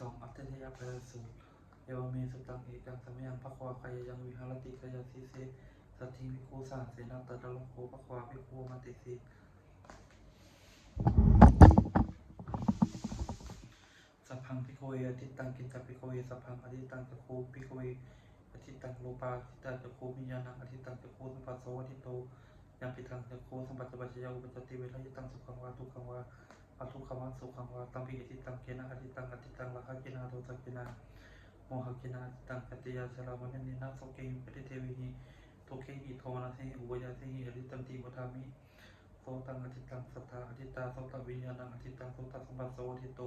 สองอัตถยาพยสูตรเอวเมสุตังเอกังสมยังภควาคายยังวิหารติขยาสิเสสัทธิวิคูสานเสนาตตะลโคภควาภิกขุมาติสิสัพพังภิกขเอทิตังกินจภิกขเวสัพพังอทิตังจักขูภิกขเวอทิตังโลปาอทิตังจักขูวิญาณังอทิตังจักขูสัมปัสโสอทิโตยังปิทังจักขูสัมปัจจปัจจยาอุปจจติเวทายตังสุขังวาทุกขังวา อทุกขมังสุขังวาตัมปิอติตังเกนะอติตังอติตังละหะเกนะโทสักเกนะโมหะเกนะอติตังกัตติยาชรามันนินาโสเกหิปฏิเทวิหิทุเคหิโทมนัสหิอุปยาสิหิอติตันติวทามิโสตังอติตังสัทธาอติตาโสตวิญญาณังอติตังโสตสัมปัสโสอทิโต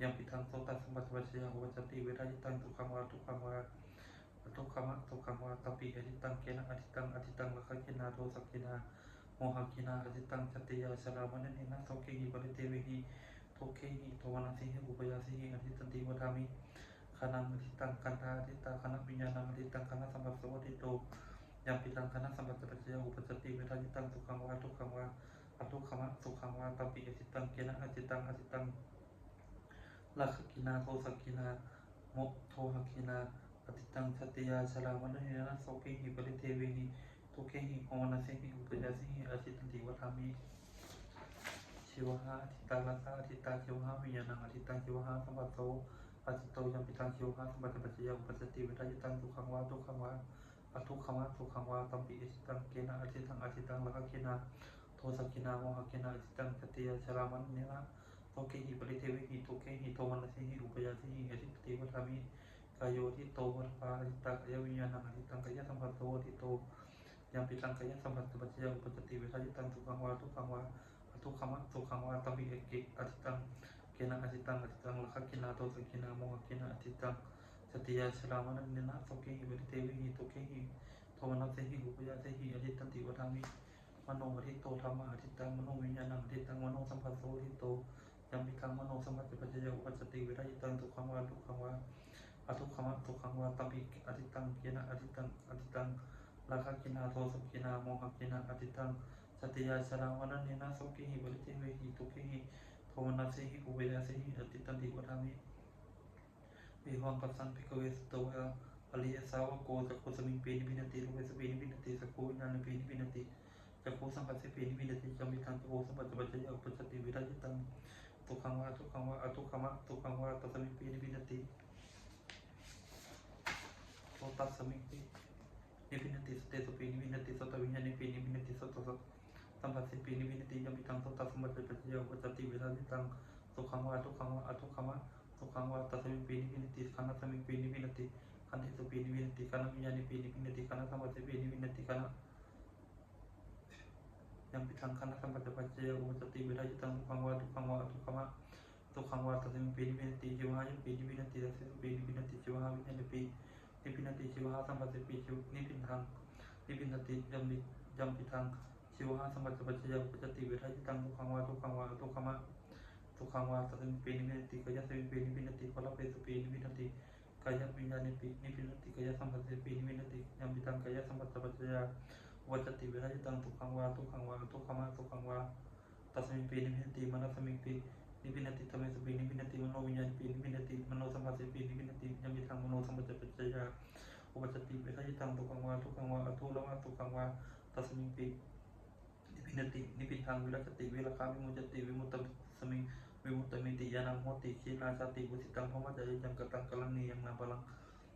ยังปิทังโสตสัมปัสวัชยาอุปจติเวทายตังทุกขังวาทุกขังวาทุกขมะทุกขังวาตัมปิอติตังเกนะอติตังอติตังเกนะโทสักเกนะโมหะเกนะอติตังกัตติยาชรามันนินาโสเกหิปฏิเทวิหิทุกขังอธิตังกันธาอธิตาคณะวิญญาตังคณะสัมปัสสวติโตยัมปิตังปัสสปัจจยอุปจติเวทายิตังสุขังวาทุกขังวาอทุกขมะสุขังวาตัมปิอธิตังเกนะอธิตังอธิตังลักขกินาโทสักกินาโทหกินาอธิตังสติยาชราวันเนนะโสเกหิปริเทวินิทุกเขหิโอวนา สิหิอุปยาสิหิอธิตันติวทามิชิวหาอธิตาลักขาอธิตาชิวหาวิญญาณังอธิตังชิ วหาสัมปัสโสอจิตโตยังปิตังชิวหาสัมปัสสปัจจยาอุปสติวิทายตังทุกขังวาทุกขังวาอทุกขมะทุกขังวาตัมปิอิสิตังเกนะอธิตังอธิตังละหะเกนะโทสักเกนะโมหะเกนะอธิตังกติยาชรามันเนนะโตเกหิปริเทวิหิทุเกหิโทมันสิหิอุปยาสิหิอธิปติวัฏามิกายโยทิโตวัฏปาอธิตังกายวิญญาณังอธิตังกายสัมปัสโสอธิโต ยังปิตังกายสัมปัสสปัจจยาอุปสติเวิทายตังทุกขังวาทุกังวาทุกขมะทุกังวาตัมปิเอกิอธิตังเกนะอธิตังอธิตังละขกินาโตสกินาโมหกินาอธิตังสติยาชรามันเนนะโสเกหิวิริเทวิหิตุเกหิโทมนัสเสหิอุปยาเสหิอธิตันติวทามิมโนอธิโตธรรมะอธิตังมโนวิญญาณังอธิตังมโนสัมปัสโสอธิโตยังมิคังมโนสัมปัสสปัจจยอุปัจจติเวิรายตังทุกขังวาทุกังวาอทุกขมะทุกังวาตัมปิอธิตังเกนะอธิตังอธิตัง ละขกินาโทสังกินาโมหกินาอธิตัง สติยาชราวันเนนะโสกิหิบริเทเวหิทุกิหิโทมนัสสิหิอุเบยาสิหิอติตันติวัฏามิวิหังปัสสังภิกขเวสโตวะอริยสาวกโกจักขุสมิงปีนิพินติโลเวสปีนิพินติสักโควิญญาณปีนิพินติจักขุสัมปัสสิปีนิพินติจามิทังจักขุสัมปัสสปัจจยอุปจติวิราจิตังทุกขังวะทุกขังวะอทุกขมะทุกขังวะตัสมิงปีนิพินติโตตัสมิงปีนิพินติสเตสุปีนิพินติสตวิญญาณิปีนิพินติสตสัต สัมผัสสิปีนิวินติยมปิตังสุตตสมบัติปัจจยอุปจติเวทานิตังสุขังวาทุกขังวาอทุกขมะสุขังวาตัสมิปีนิวินติขันธสมิปีนิวินติขันธิสุปีนิวินติขันธวิญญาณิปีนิวินติขันธสัมปัสสิปีนิวินติขันธยมปิตังขันธสัมปัสปัจจยอุปจติเวทานิตังสุขังวาทุกขังวาอทุกขมะสุขังวาตัสมิปีนิวินติจิวหายปีนิวินติตัสสิปีนิวินติจิวหาวิญญาณิปีนิพินติจิวหาสัมปัสสิปีจิวนิพินทังนิพินติยมปิ ยมปิทังชิวหาสมบัติปัจจยปัจจติเวทายตังทุกขังวาทุกขังวาทุกขมะทุกขังวา ตัสมิปีนิพินติกายสมิปีนิพินติพลเปสุปีนิพินติกายวิญญาณิปีนิพินติกายสัมปัสสิปี นิพินติทายตังทุกขังวาทุกขังวาทุกขมะทุกขังวาตัสปีนิพินติมนสมิปีนิพินติธรรมสุปีนิพินติมโนวิญญาณปีนิพินติมโนสัมปัสสิปีนิพินติยามปิตังมโนสัมปัสสปัจจยอุปจติเวทายตังทุกังวาทุกังวาอทุละวะทุกังวาตัสมิงปีนิพินตินิพิทังวิรัชติวิราคาวิมุจติวิมุตตสมิงวิมุตตมิติยานังโหติขีนาชาติวุสิตังพมจายังกตังกลังนียังนาบาลัง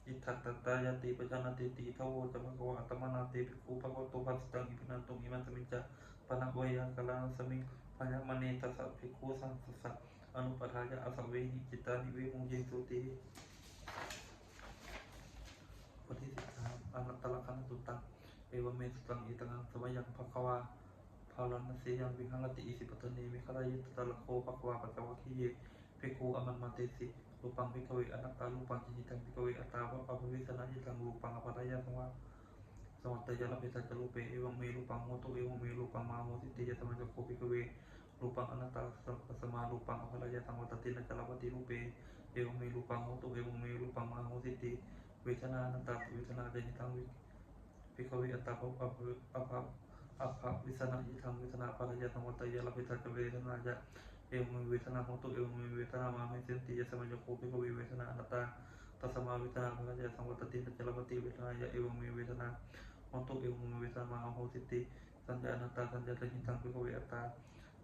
อิทัตตายติปจานาติติทโวจมะโกอัตมนาติภิกขุภควโตภัสตังอิพินันตุอิมันสมิจจะปนักเวยังกลังสมิง ปัญญมณีตัสสะภิกขุสังสัสสะอนุปทายะอสเวหิจิตานิวิมุงเยสุติปฏิสิทธาอนัตตลักขณตุตังเอวเมสุตังอิตังสมัยังภควาพาลันเสยังวิหารติอิสิปตเนมิขลายิตตะละโคภควาปัจจวัคคีเยภิกขุอมันมาเตสิรูปังภิกขเวอนัตตารูปังจิจิตังภิกขเวอัตตาวะปะภวิสนาจิตังรูปังอภัตยะสังวะสวัตตยะลภิตาจรูปเปเอวังเมรูปังโมตุเอวังเมรูปังมาโมติเตยะสมัจจโคภิกขเวรูปังอนัตตาสัพพสมารูปังอภัตยะสังวัตตินะจลปฏิรูปเปเอวังเมรูปังโมตุเอวังเมรูปังมาโมติเตเวทนานัตตาเวทนาเดนิตังวิภิกขเวอัตตาภะภะอภะอัปภะวิสนายิทังวิสนาปารยะธรรมตยะลภิตาจเวทนาจะเอวเมเวทนาโหตุเอวเมเวทนามาให้เสนติยะสมัจโคภิกขเว เวทนาอนัตตาตัสมาเวทนาภะคะยะสังวัตตินัจจลปติเวทนายะเอวเมเวทนาโหตุเอวเมเวทนามา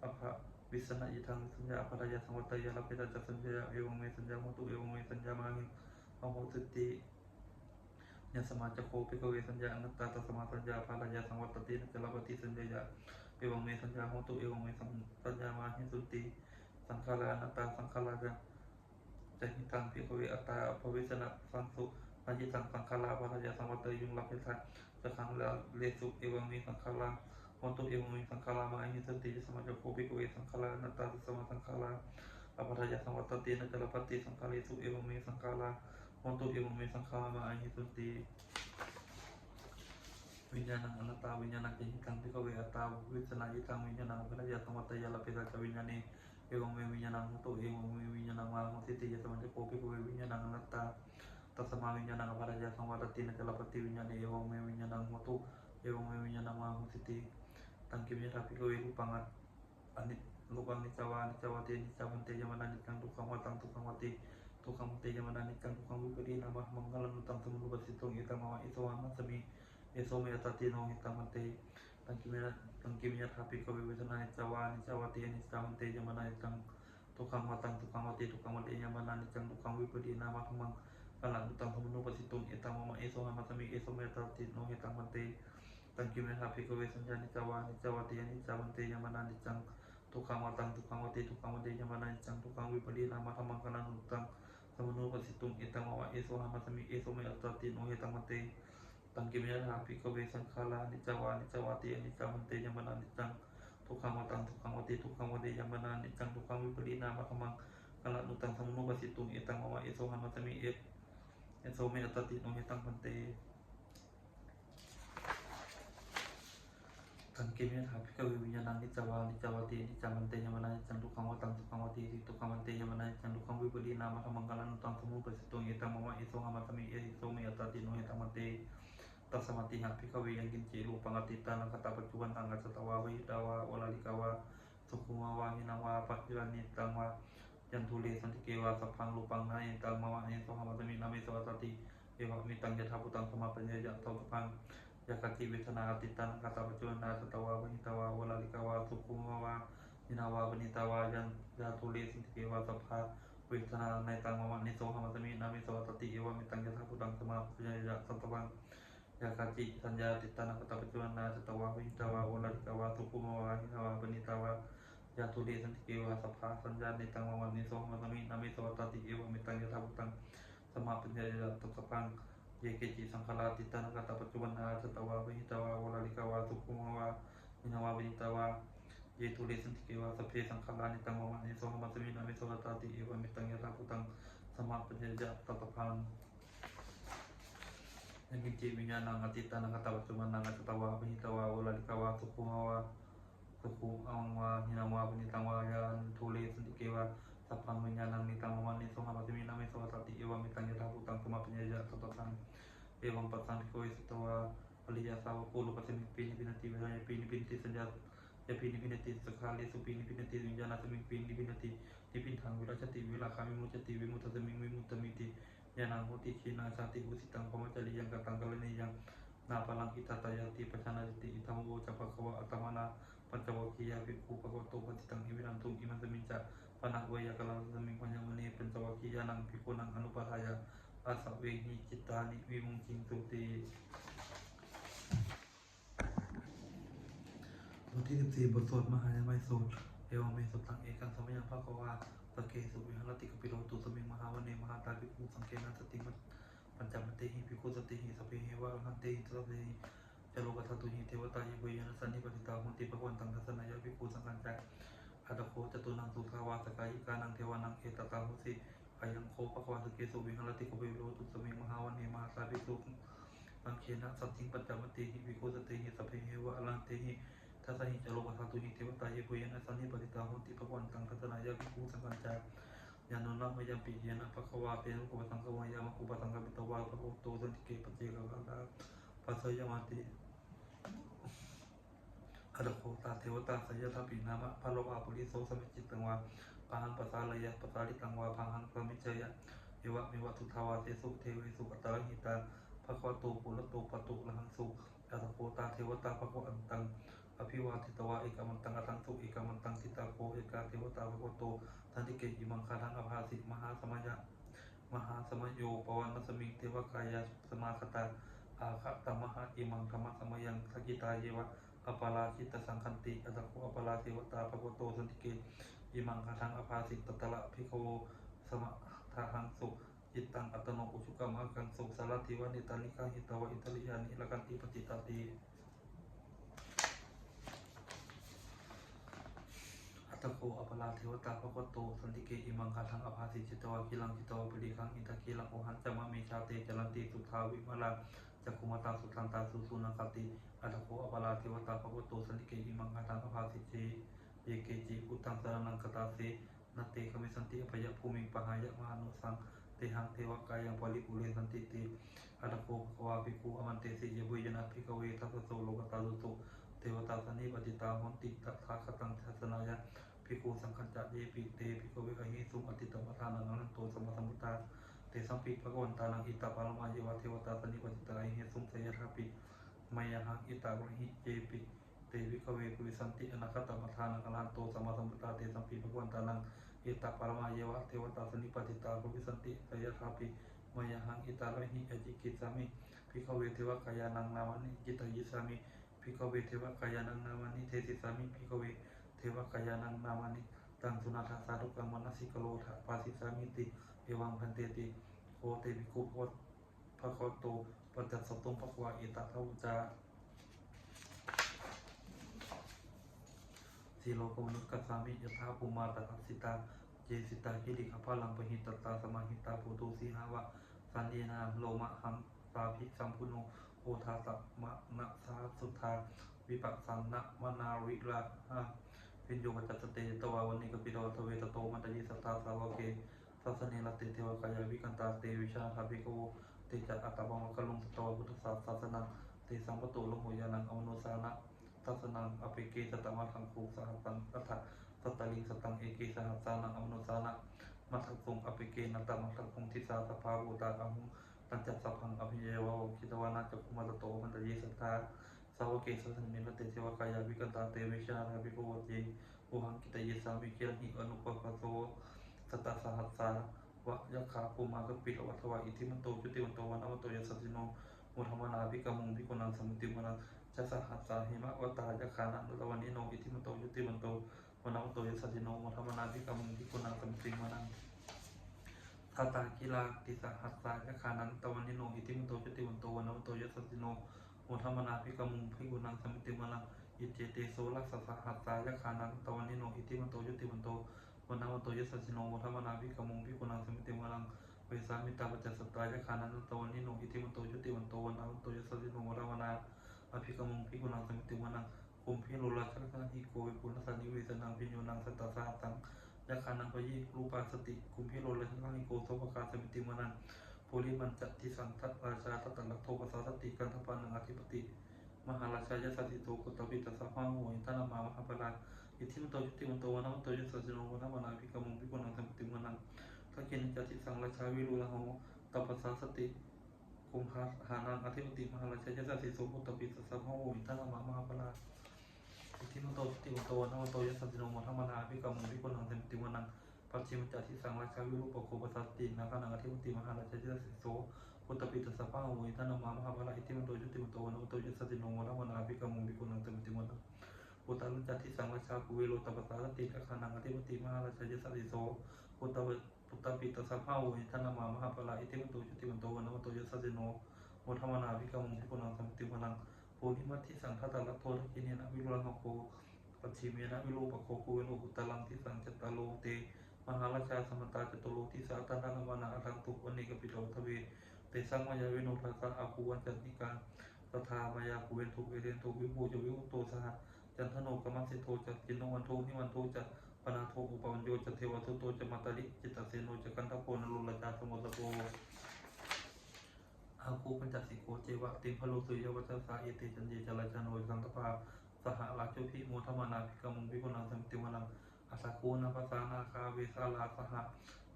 โหติติสัญญาอนัตตาสัญญาตหิตังภิกขเวอัตตาอภะวิสนะยิทังสัญญาอภะยะสังวัตยะลภิตจัสัญญาเอวเมสัญญาโหตุเอวเมสัญญามาหิโหติติ ยะสมาจะโคปิกเวสัญญาอนัตตาตัสมาสัญญาภาลายาสังวัตตินจลปฏิสัญญายะเอวังเมสัญญาโหตุเอวังเมสัญญามาหิสุติสังขารานัตตาสังขารายะจะหิตังปิกเวอัตตาภเวสนะสังสุปัญญิตังสังขาราภาลายาสังวัตยุงลัพเพทัจะขังลาเลสุเอวังเมสังขาราโหตุเอวังเมสังขารามาหิสุติยะสมาจะโคปิกเวสังขารานัตตาตัสมาสังขาราอภรายาสังวัตตินจลปฏิสังขาริสุเอวังเมสังขารา โหตุเอวังเมสังขารามาหิสุติ วิญญาณังอนัตตาวิญญาณังเจหิตังพิกเวอัตตาวิสนายิตังวิญญาณังพระยาสมัตยาลปิตาจวิญญาณีเอวังเมวิญญาณังมุตุเอวังเมวิญญาณังมามุติติยสมัจโกพิกเววิญญาณังอนัตตาตัสมาวิญญาณังพระยาสังวัตตินะจลปฏิวิญญาณีเอวังเมวิญญาณังมุตุเอวังเมวิญญาณังมามุติติตังกิมิยาพิกเวรูปังอนิรูปังนิจวานิจวตินิจวันเตยมนานิจังทุกขังวัตังทุกขังวัติทุกขังวัตเตยมนานิจังทุกขังวิปริณามะมังคลังนุตังสมุนุปสิตงเอตังมาวะอิโสหังสมิ เอโสเมตติโนหิตังมันเตตังกิเมนะตังกิมิยะทาปิกเวเวทนานิจาวานิจาวตินิจามันเตยมนานิจังทุกขังวัตังทุกขังวัติทุกขังวัติยมนานิจังทุกขังวิปปินามะธัมมังกัลลังตุตังธรรมนุปสิตุงเอตังมะมะเอโสหะมัสมิเอโสเมตติโนหิตังมันเตตังกิเมนะทาปิกเวสัญญานิจาวานิจาวตินิจามันเตยมนานิจังทุกขังวัตังทุกขังวัติทุกขังวัติยมนานิจังทุกขังวิปปินามะธัมมังกัลลังตุตังธรรมนุปสิตุงเอตังมะมะเอโสหะมัสมิเอโสเมตติโนหิตังมันเต ตังกิมยะถาภิกขเวสังขารานิจจาวานิจจาวาติอนิจจามันเตยมนานิจจังทุกขังวตังทุกขังวติทุกขังวเตยมนานิจจังทุกขังวิปริณามะขมังกัลนุตังสมุนุปสิตุงเอตังมะวะเอโสหัมัสมิเอเอโสเมตติโนเฮตังพันเตตังกิมยะถาภิกขเววิญญาณังนิจจาวานิจจาวาติอนิจจามันเตยมนานิจจังทุกขังวตังทุกขังวติทุกขังวันเตยมนานิจจังทุกขังวิปริณามะขมังกัลนุตังสมุนุปสิตุงเอตังมะวะเอโสหัมัสมิเอโสเมตติโนเฮตังพันเต ตัสมาติหะพิกเวยังกินจิรูปังอติตานังคตาปัจจุบันตังกัสตวาวิดาวาวลาลิกาวาสุขุมาวาหินาวาปัจจุบันนิตังวายันทุเลสันติเกวาสัพพังรูปังนา เยตังมาวะเนโสหะมัตมินามิสวัสติเอวะมิตังยะถาพุตังสมาปัญญายะตสัพพังยะกติเวทนาอติตานังคตาปัจจุบันนาสตวาวิดาวาวลาลิกาวาสุขุมาวาหินาวาปณิตาวายันยาทุเลสันติเกวาสัพพาเวทนาในตังมาวะเนโสหะมัตมินามิสวัสติเอวะมิตังยะถาพุตังสมาปัญญายะสัพพังยาคาจิสัญญาติตานักตะปัจจุบันนาจตวาวิตาวาโอลาลิกาวาทุกุมาวาหินาวาปณิตาวายาตุเดสันติเกวาสัพพาสัญญาในตังวาวันนิโสมัสมินามิสวัตติเอวมิตังยะทาพุตังสมาปัญญายะตัสพังเยเกจิสังขารติตานักตะปัจจุบันนาจตวาวิตาวาโอลาลิกาวาทุกุมาวาหินาวาปณิตาวาเยตุเดสันติเกวาสัพเพสังขารานิตัง วาวันนิโสมัสมินามิสวัตติเอวมิตังยะทาพุตังสมาปัญญายะตัสพั sapang minyalang mitang waman nisung hamati mina miso tati iwa mitang yata butang kuma penyaja atau tatang iwang patang koi setawa aliya sawa kulu pasin pini pinati wala pini pinti senjat ya pini sekali su pini pinati minjana seming pini pinati dipin tanggula cati wila kami mu cati wimu tasemik wimu temiti nyanang huti kina cati husitang koma cali yang katangkalani yang napalang kita tayati pacana jati itamu bocapa kawa atamana pancawakiya biku pakoto patitang ibirantung iman seminca นังนาพลังกิยาติปัจนาติอิธรรมโวจัปะคะวะอัตมนาปัญจวัคคียากขุปะกวโตปฏิตังอิวินันตุอิสมิงจะปนักเวยาสมิงมณีปัญจวัคคียานังภิกขุนังอนุปทายาอาสเวหิจิตานิวิมุงคิงตุติบทที่สิบสี่บทสวดมหายาไมโสดเอวเมสุตังเอกังสมัยยังภาควาสเกสุวิหารติกปิโรตุสมิงมหาวเนมหาตาภิกขุสังเกนะสติมัตปัญจมัตเตหิภิกขุสติหิสเพหิวะหันเตหิสัพเพหิจโลกัสตุหิเทวตายเวยนะสันนิปติตาหุนติภควันตังทัสนายะสังฆัญจอัตโคจตุนังสุขาวาสกายิกานังเทวานังเอตตาหุสิอายังโคภควาสเกสุวิหารติกปิโรตุสมิงมหาวเนมหาตาภิกขุสังเกนะสัตถิงปัญจ มัตเตหิภิกขุสติหิสัพเพหิวะอรหันเตหิทัสสหิจโลกทัตุหิเทวตาเยปุยนะสันนิปติตาหุนติภวันตังทัตนายะ ภิกขุสังฆัญจยานุนัมยปิเยนะภควาเสยตาภะโตสันติเสยามาติออัตโคตาเทวตาสยทปินามะพะโลวาปุริโสสมิจิตตังวาปะหังปัสสาลยะปัสสาลิตังวาพังหังสมิจยะเอวะเมวะทุทาวาเทสุเทเวสุกตตะหิตาภะควะโตปุระโตปะตุละหังสุอัตโคตาเทวตาภะคะวะอันตังอภิวาทิตวะเอกมันตังอทังสุเอกมันตังทิตาโคเอกาเทวตาภะคะวะโตทันติเกอิมังคาทังอภาสิมหาสมัยะมหาสมโยปวันสมิงเทวกายาสมาคตาอาคตมหาอิมังธรรมสมยังสกิตาเยวะ อปาราชิตสังคันติอัตโคอปาราเทวตาภะคะวะโตสันติเกอิมังคาทังอภาสิตตละภิโวสมะทาหังสุจิตตังอัตโนอุชุกรรมกังสุสารติวานิตานิกาหิตาวะอิตริยานิละกันติปจิตตติอัตตโกอปราเทวตาภะคะวะโตสันติเกอิมังคาทังอภาสิจิตวะกิลังจิตวะปริคังอินทกิลังโอหันจามะเมชาเตจรันติสุทาวิมาลา จักขุมตาสุทันตาสุสุนังคติอัตโกอปราเทวตาภควโตสันติเกอิมังคาทังอภาสิจิเยเกจิพุทธังสรนังคตาเสนัตเตขมิสันติอภยภูมิปหายะมหานุสังเตหังเทวกายังปริปุเรสันติเตอัตโกภควาภิกขุอมันเตสิเยบุยนะภิกขเวทัสสโสโลกตาสุตุเทวตาสนิปติตาหนติตัทาคตังทัสนายะภิกขุสังคัญจะเยปิเตภิกขเวอหิสุงอติตมทานังนันโตสมสัมพุทธา เตสัมปิภะคะวันตานังอิตาปารมาเยวะเทวตาสนิปติตาหิสุงเสยทัพปิมายาหังอิตากรหิเจปิเตภิกขเวปุริสันติอนาคตมทานังอนันโตสมสัมพุทธาเตสัมปิภะคะวันตานังอิตาปารมาเยวะเทวตาสนิปติตาปุริสันติเสยทัพปิมายาหังอิตากรหิอจิกิสามิภิกขเวเทวกายานังนามานิจิตยิสามิภิกขเวเทวกายานังนามานิเทสิสามิภิกขเวเทวกายานังนามานิตังสุนาทาสาธุกังมนัสิกโลทะปาสิสามิติ เอวังพันเตติโอเตวิคุพทพระโคโตปัจจัสตุงพระควาเอตทาวุจาสีโลกมนุสกัสสามิยถาภูมาตัสสิตาเจสิตาคิริขพาลังปหิตตาสมาหิตาภูตุสีหาวะสันเยนาโลมะหัมตาภิสัมพุโนโอทาสัมมะนะสาสุทาวิปัสสันนะมนาวิราหะพิญโยกัจจเตตวาวันนิกปิโดทเวตโตมันตยิสัตตาสาวเก สัสเนลเตเทวกายวิกันตาเตวิชาทาภิโกเตจัตอัตตบังกลุงสตวพุทธศาสศาสนังเตสังปโตลโหยานังอมโนสานะทัสนังอภิเกสตมัทังคูสหัตังอัฏฐสัตตลิงสตังเอเกสหัสสานังอมโนสานะมัทคุงอภิเกนัตตมัทคุงทิสาสภาวุตาอังตัญจัสสะพังอภิเยวะคิตวานาจักขุมัตโตมันตยิสัตตาสาวเกสัสเนลเตเทวกายวิกันตาเตวิชาทาภิโกเจอุหังกิตยิสามิเกียรหิอนุปปะโส สตตสหัสสาวะยะขาภูมากปิลวัตวะอิทิมันโตจุติวันโตวันอวโตยัสสิโนมุธรรมนาภิกมุงภิกุนังสมุติมนังจัสหัสสาหิมะวตายะขานันตะวันนิโนอิทิมันโตจุติวันโตวันอวโตยัสสิโนมุธรรมนาภิกมุงภิกุนังสมุติมนังทัตตากิลาติสหัสสายะขานันตวันนิโนอิทิมันโตจุติวันโตวันอวโตยัสสิโนมุธรรมนาภิกมุงภิกุนังสมุติมนังอิเจเตโสลักสหัสสายะขานังตวันนิโนอิติมันโตยุติมันโต วันนาวันโตยสัสสิโนวัฒมนาภิกมุงภิกุนังสมิติวรังเวสามิตาปัจจสตายะขานันตวันนิโนอิติมันโตยุติมันโตวันนาวันโตยสัสสิโนวัฒมนาอภิกมุงภิกุนังสมิติวรังคุมพิโรลักขณหิโกวิปุณสันนิเวสนังพิญโยนังสัตตาสาตังยะขานังพยิรูปาสติคุมพิโรลักขณหิโกโสภกาสมิติวรังภูริมันจัตติสันทัตราชาตตังลักโทปัสสสติกันทปานังอธิปติ มหาราชายสัตติโตกุตวิตัสสะพะโหยตนามามหาปรา อิทธิมันโตยุติมันโตวนามันโตยุสัจโนวนามานาภิกมุงภิกุนังสัมติมันังทักเกณจัติสังราชาวิรุลโหตปปสสาสติคุมหาหานังอธิปติมหาราชายสัตติโสกุตวิตัสสะพะโหยตนามามหาปราอิทธิมันโตยุติมันโตวนามันโตยุสัจโนวนามานาภิกมุงภิกุนังสัมติมันังปัจฉิมจัติสังราชาวิรุปโคปัสัตตินาคานังอธิปติมหาราชายสัตติโสพุทธปิตสภาโวยท่านมามหาภาระอิติมันโตยุติมันโตวันโตยุสติโนวรวนาภิกมุงภิกุนังเตมติมันพุ ทธาลุจัตติสังวชาคุเวโรตปัสสารติอาคานังอธิปติมหาราชยสัติโสพุทธพุทธปิตสภาโวยท่ามามหาภาระอิติมันโตยุติมันโตวันโตยสติโนโมุทมนาภิกมุงภิกุนังเตมติมันภูริมัติสังฆตาลัทโททกิเนนะวิรุลังโคปัจฉิเมนะวิโรปโคคุเวโนอุตลังทิสังจตโลเตมหาราชาสมตาจตุโลทิสาตานามานาอังตุวันนิกปิโตทเวเตสังมายาวิโนทัสสะอาคูวันจันติกาตถามายาคูเวนทุเวเรนทุวิบูจวิวุโตสห จันทโนกมัสสิโทจัจินโนวันโทนิวันโทจัปนาโทอุปวันโยจัเทวทุโตจัมาตาลิจิตตเสโนจักันทโพนรุลจาสมุตโกอาคูปัญจสิโกเจวะติมพโลสุยวัชสาเอเตจันเยจลาจโนสังตปาสหราชพิโมทมานาภิกมุงพิกุณังสมติวนังอาสาคูนภาษานาคาเวสาลาสห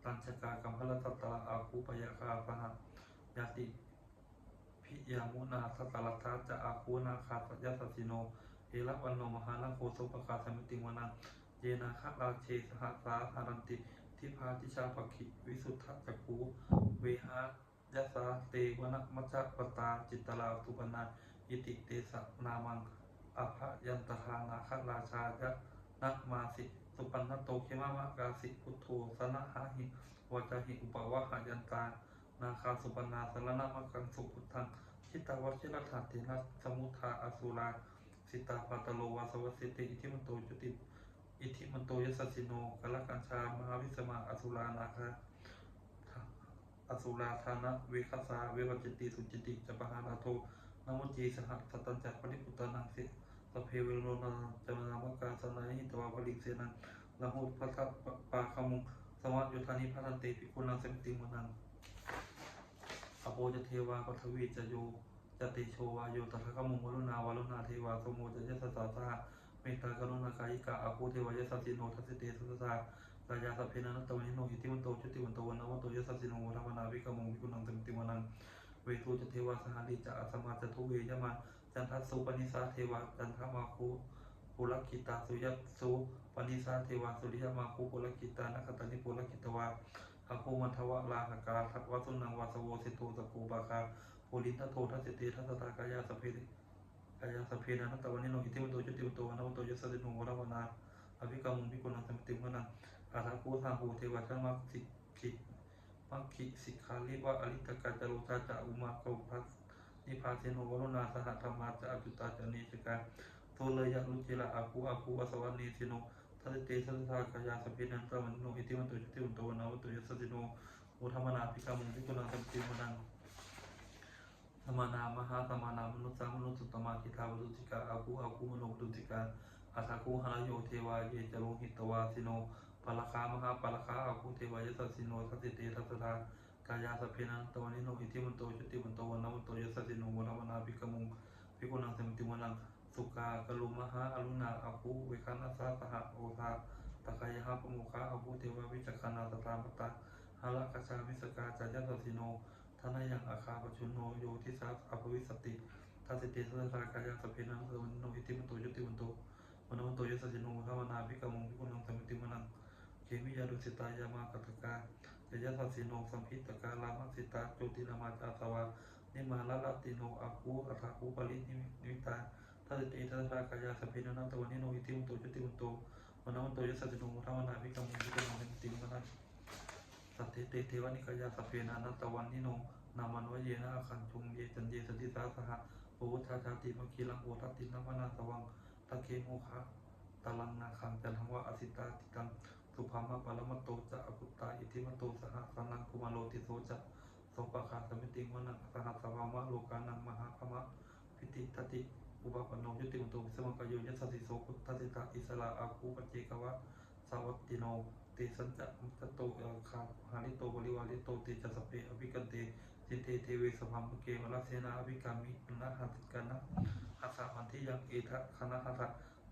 ตัญชกากัมพลสัตตะอาคูปยาคาสหยาติพิยามุนาสตตลัทธาจะอาคูนาคาสัจยสสิโน เอระวันโนมหาลังโคสุปกาสมิติวนังเยนาคะราเชสหสาหารันติทิพาทิชาปคิวิสุทธจักขูเวหายสาเตวนะมัจจปตาจิตตลาสุปนาอิติเตสนามังอภยันตทานาคราชายะนะมาสิสุปันนโตเขมามะกาสิพุทโธสนะหาหิวจาหิอุปวะหายันตานาคาสุปนาสรณะมกังสุพุทธังชิตาวชิรถาเทนะสมุทาอสุรา สิตาปาตโลวาสวัสิติอิทิมันโตจุติอิทิมันโตยสสสิโนกลกัญชามหาวิสมาอสุรานาคาอสุราธานะเวคัสสาเววัจติสุจิติจปหานาโทนมุจีสหัสตัญจักปริปุตตานังสิสเพเวโรนาจมนามกาสนาหิตวาปริเสนังละหุพัทธปาคมุงสวัสยุทานิพัทันเตปิคุณังเสมติมนังอโปจะเทวาปัทวีจะโย จะติโชวาโยตถาคมุงวรุณาวรุณาเทวาสมุจะยสสสาสาเมตตากรุณากายิกาอาคูเทวายสสสิโนทัสสิเตสัสสาตายาสัพเพนันตวนิโนอิติวันโตจุติวันโตวันนวันโตยสสสิโนธรรมนาวิกมุงวิกุณังเต็มติวนังเวทูจเทวาสหาริจะอัสมาจะทุเวยมาจันทัสสุปนิสาเทวาจันทมาคูปุรกิตาสุยัสสุปนิสาเทวาสุริยมาคูปุรกิตานักตานิปุรกิตวาอาภูมัทวะลาหกาทัตวสุนังวาสโวสิโตสกูปาคา ภูรินทโททัสสิเตทัสตากายาสเพเพกายาสเพนะนัตตวันนิโนอิติวโตจุติวโตวนนวันโตยสสติโนวรวนาอภิกามุงพิกุณัสมติมนังอาทาคูทาหูเทวะชมักสิกิมักขิสิกขาลิวะอริตกาจารุชาจะอุมาโกภัสนิพาเสโนวรุณาสหธรรมาจะอจุตาจเนชกาโทเลยะลุจิระอาคูอาคูวสวัสเนสิโนทัตเตสัสสากายาสเพนันตวันโนอิติวโตจุติวโตวนนวันโตยสสติโนโอธรรมนาภิกามุงพิกุณัสมติมนัง ธรรมนามหาธรรมนามนุษย์สามนุษย์สุตมาคิทาวดุติกาอาคูอาคูมโนดุติกาอาทาคูหาโยเทวาเยจโรหิตวาสิโนปาลคามหาปาลคาอาคูเทวายสัสสิโนทัสสิเตทัสสทากายาสเพนันตวันิโนอิติวันโตจุติวันโตวันนวันโตยสสติโนวรมนาภิกมุงภิกุณังสมติมนังสุกากลุมหาอรุณาอาคูเวคันาสาสหโอทาตะกายหาปมุขาอาคูเทวาวิจักขณาตตามปตาหาละกัจาวิสกาจายสสสิโน ทนายังอาคาปชุนโนโยทิสัสอภวิสติทัสสิเตสัสสากายาสพเพนังสวันโนอิติมันโตยุติวันโตวันวันโตยสัสสิโนทวนาภิกมุงภิกุณังสมิติมนังเขมิยาดุสิตายามากัตกาเจยสัสสิโนสัมพิตกาลามัสิตาโจตินามาจาสวานิมาลลติโนอาคูอัฏฐาคูปรินิมิตาทัสสิเตทัสสากายาสพเพนังตวันโนอิติมันโตยุติวันโตวันวันโตยสัสสิโนทวนาภิกมุงภิกุณังสมิติมนังสัตเตเตเทวนิกายาสัพเพนานัตตวันนิโน นามันวเยนะอาคันชุงเยจันเยสติสาสหะโอวุธาชาติมคีลังโอทัตินัมนาสวังตะเคโมคะตะลังนาคังจันทังวะอสิตาติตังสุภามะปะละมะโตจะอกุตตาอิทิมะโตสหสันังคุมาโลติโสจะโสปะคาสมิติวนังสหัสวามะโลกานังมหาคมะพิติตติอุปปนโนยุติอุโตวิสมังกายโยยัสสิโสพุทธสิตาอิสระอาคูปเจกวะสาวัตติโนเตสัญจะมุตโตเอลคาหาริโตบริวาริโตเตจัสเปอภิกันเต จินเตเทเวสพัมภเกวลเสนาอภิกามิปุณณหัตติกานะหัสสะพันธิยังเอทะคณะหัตถะ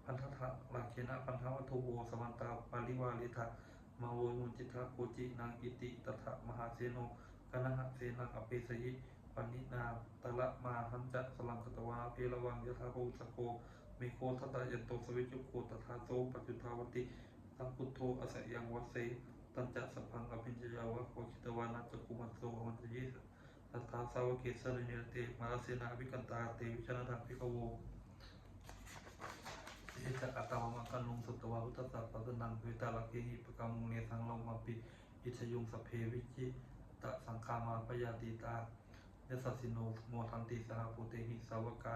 พันธะลาเคนะพันธวัตุโวสมันตาปาริวาริทะมาโวมุจิทะโกจินางอิติตถะมหาเสโนกนะหะเสนังอเปสยิปณินาตละมาหันจะสลังกตวาเพระวังยะทาโรสโกเมโคทัตตะยันโตสวิจุโคตถาโตปัจจุทาวติสัมพุทโธอาศัยยังวัดเสตัญจะสัพพังอภิญญาวะโคคิตวานัจจกุมัตโตอมันตยิส สัทธาสาวกเกสรเนเตมาลเสนาวิกันตาเตวิชนะทังพิกโวเอจะอัตตวมังคันลุงสุตวาอุตตะปัตนังเวตาลเกหิปกามุงเนสังลงมาปิอิชยุงสเพวิจิตะสังคามาปยาติตายสัสสิโนโมทันติสหภูเตหิสาวกา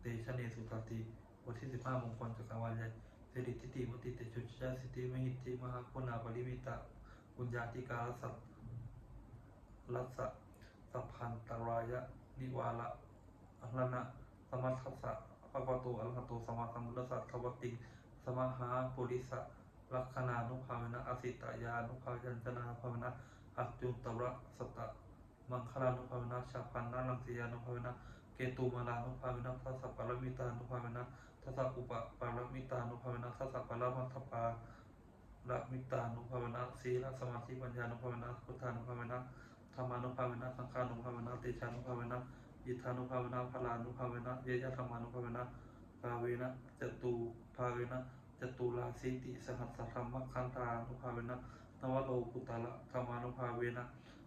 เตชะเนสุตติวันที่สิบห้ามงคลจักรวาลใหญ่สิริทิติมติเตจุชาสิติมหิติมหาคุณาปริมิตะปุญญาติกาลสัตลัสสะ สัพพันตรายะนิวาละอัลนะสมัสสะภะคะวะโตอะรหะโตสัมมาสัมพุทธัสสะทวติสมหาปุริสะลักขณานุภาเวนะอสิตายานุภายัญชนะภาเวนะอัจจุตระสตะมังคลานุภาเวนะชาพันนาลังสียานุภาเวนะเกตุมาลานุภาเวนะพระสัพพะรมิตานุภาเวนะทัสสะอุปปารมิตานุภาเวนะทัสสะปารมัทปาระมิตานุภาเวนะสีลสมาธิปัญญานุภาเวนะพุทธานุภาเวนะ ธรรมานุภาเวนะสังฆานุภาเวนะเตชานุภาเวนะอิทธานุภาเวนะพลานุภาเวนะเยยะธรรมานุภาเวนะภาเวนะจตุภาเวนะจตุลาสีติสหัสสธรรมคันธานุภาเวนะนวโลกุตละธรรมานุภาเวนะ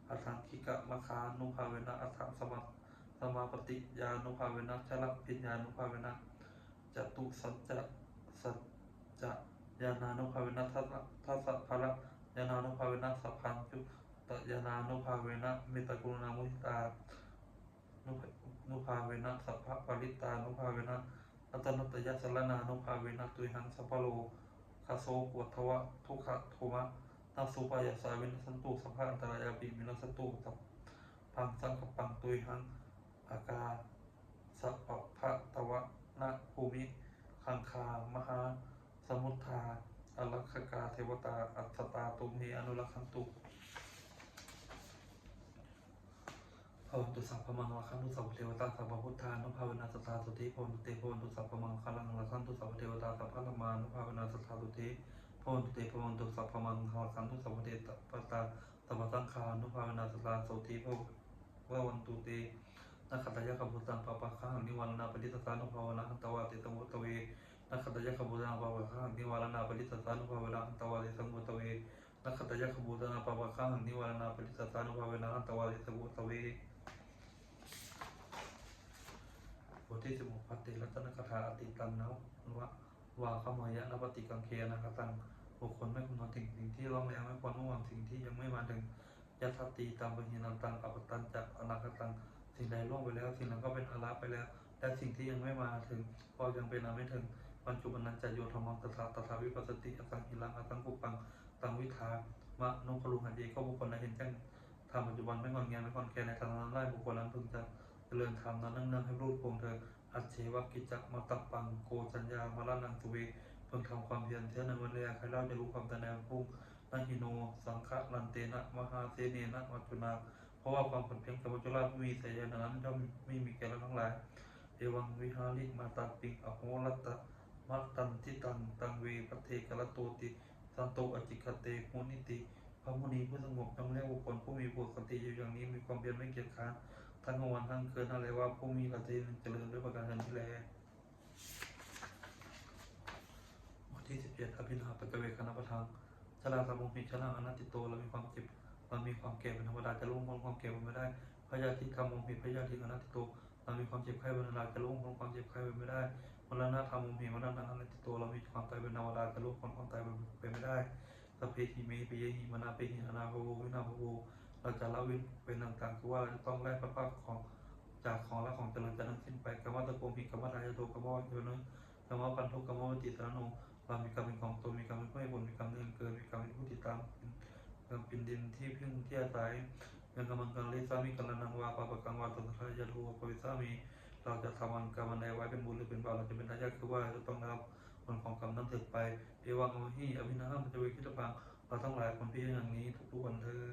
อัฏฐังคิกะมะคานุภาเวนะอัฏฐสมัตสมาปฏิญานุภาเวนะชลักพิญญานุภาเวนะจตุสัจจะสัจจะญาณานุภาเวนะทัสสะทัสสะภระญาณานุภาเวนะสัพพัญจุ ตญาณานุภาเวนะเมตตกรุณามุทิตานุภนุภาเวนะสัพพะปริตานุภาเวนะอัตนตยสรนานุภาเวนะตุยหังสัพพโลคาโสปวดทวะทุกขโทมะนาสุปายาสาวินสันตุสัพพะอันตรายาปิมินัสตุสัพพังสังกปังตุยหังอากาสัพพะตวะนะภูมิคังคามหาสมุทธาอลักขกาเทวตาอัตตาตุมเฮอนุรักขันตุ ภวันตุสัพพมังวะคันตุสัพเทวตาสัพพุทธานุภาเวนะสัทธาสุติภวันตุเตภวันตุสัพพมังคลังวะคันตุสัพเทวตาสัพพธรรมานุภาเวนะสัทธาสุติภวันตุเตภวันตุสัพพมังคลังตุสัพเทวตาสัพพสังฆานุภาเวนะสัทธาสุติภวันตุเตนักขัตยะขบุตังปะปะข้างนิวรณาปฏิสสานุภาวนาหันตวาติสมุตเวนักขัตยะขบุตังปะปะข้างนิวรณาปฏิสสานุภาวนาหันตวาติสมุตเวนักขัตยะขบุตังปะปะข้างนิวรณาปฏิสสานุภาวนาหันตวาติสมุตเว บทที่สิบหกพัตติรัตนคถาอติตังนะวะวาขมายะนปฏิกังเคนะคตังบุคคลไม่คำนวณถึงสิ่งที่ล่องแรงไม่ควรมุ่งหวังสิ่งที่ยังไม่มาถึงยัตถติตามปหินันตังอปตันจักอนาคตังสิ่งใดล่วงไปแล้ว สิ่งนั้นก็เป็นอาระไปแล้วแต่สิ่งที่ยังไม่มาถึงก็ยังเป็นอาไม่ถึงบรรจุบันนันจะโยธรรมังตถาตถาวิปัสสติอสังหิลังอสังกุปังตังวิทามะนุคลุหันเยก็บุคคลนั้นเห็นแจ้งธรรมปัจจุบันไม่งอนแงนไม่งอนแกนในทางนั้นได้บุคคลนั้นพึงจะ เจริญธรรมนั้นนั่งนั่งให้รูปโงเธออัจเชวกิจจมาตับปังโกจัญญามารณังสุเวเพิ่งทำความเพียรเท่านั้นวันแรกใครเล่าจะรู้ความตะแนวพุ่งนัหิโน สังฆลันเตนะมหาเสเนนะมัจจุนาเพราะว่าความผลเพียงกับวัจจุราชไม่มีสายานนั้นย่อมไม่มีแก่เราทั้งหลายเอวังวิหาริมาตาปิงอโหรัตตะมัตตันทิตังตังเวปเทกะละโตติสันโตอจิคเตโหนิติพระมุนีผู้สงบจงเรียกบุคคลผู้มีปกติอยู่อย่างนี้มีความเพียรไม่เกียจคร้าน ทั้งกลางวันทั้งคืนอะไรว่าผู้มีกติเจริญด้วยประการทั้งที่แลบทที่สิบเจ็ดอภินาปกเวคณประทังชลาสมุหิชลาอนัตติโตเรามีความเจ็บเรามีความแก่เป็นธรรมดาจะล่วงพ้นความแก่ไปไม่ได้พยาธิกรรมมงหิพยาธิอนัตติโตเรามีความเจ็บไข้เป็นธรรมดาจะล่วงพ้นความเจ็บไข้ไปไม่ได้มรณะธรรมมงหิมรณะอนัตติโตเรามีความตายเป็นธรรมดาจะล่วงพ้นความตายไปไม่ได้สัพเพหิเมปิเยหิมนาเปหิอนาภโววินาภโว เราจะละเว้นเป็นต่างๆคือว่าจะต้องแลกพระภาคของจากของละของเจริญจะนั้นสิ้นไปกรรมตะโกมิกรรมตายโตกรรมวัจโนกรรมปันทุกรรมวจิตรโนเรามีกรรมเป็นของตนมีกรรมเป็นผู้ให้ผลมีกรรมเป็นเกินมีกรรมเป็นผู้ติดตามเป็นดินที่พึ่งที่อาศัยยังกำลังกังเลสามีกัลนังวาปะปะกังวาตุทายาทูปวิสามีเราจะทำมันกรรมใดไว้เป็นบุญหรือเป็นบาปเราจะเป็นทายาทคือว่าจะต้องรับผลของกรรมนั้นถึกไปเอวังโอหิอภินาหมันจะเวคิตพังเราทั้งหลายคนพี่อย่างนี้ทุกๆวันเธอ